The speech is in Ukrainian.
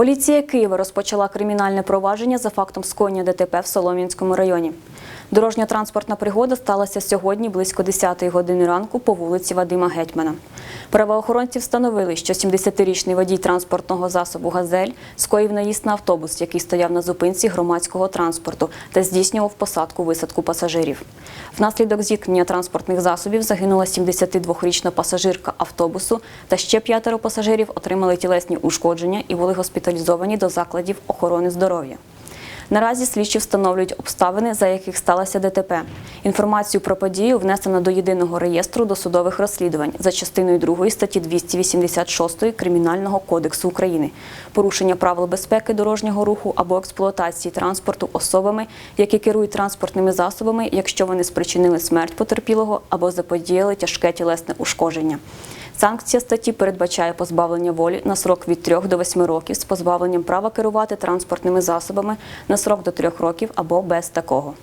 Поліція Києва розпочала кримінальне провадження за фактом скоєння ДТП в Солом'янському районі. Дорожньо-транспортна пригода сталася сьогодні близько 10-ї години ранку по вулиці Вадима Гетьмана. Правоохоронці встановили, що 70-річний водій транспортного засобу «Газель» скоїв наїзд на автобус, який стояв на зупинці громадського транспорту та здійснював посадку-висадку пасажирів. Внаслідок зіткнення транспортних засобів загинула 72-річна пасажирка автобусу та ще п'ятеро пасажирів отримали тілесні ушкодження і були госпіталізовані до закладів охорони здоров'я. Наразі слідчі встановлюють обставини, за яких сталося ДТП. Інформацію про подію внесено до єдиного реєстру досудових розслідувань за частиною 2 статті 286 Кримінального кодексу України. Порушення правил безпеки дорожнього руху або експлуатації транспорту особами, які керують транспортними засобами, якщо вони спричинили смерть потерпілого або заподіяли тяжке тілесне ушкодження. Санкція статті передбачає позбавлення волі на срок від 3 до 8 років з позбавленням права керувати транспортними засобами на срок до 3 років або без такого.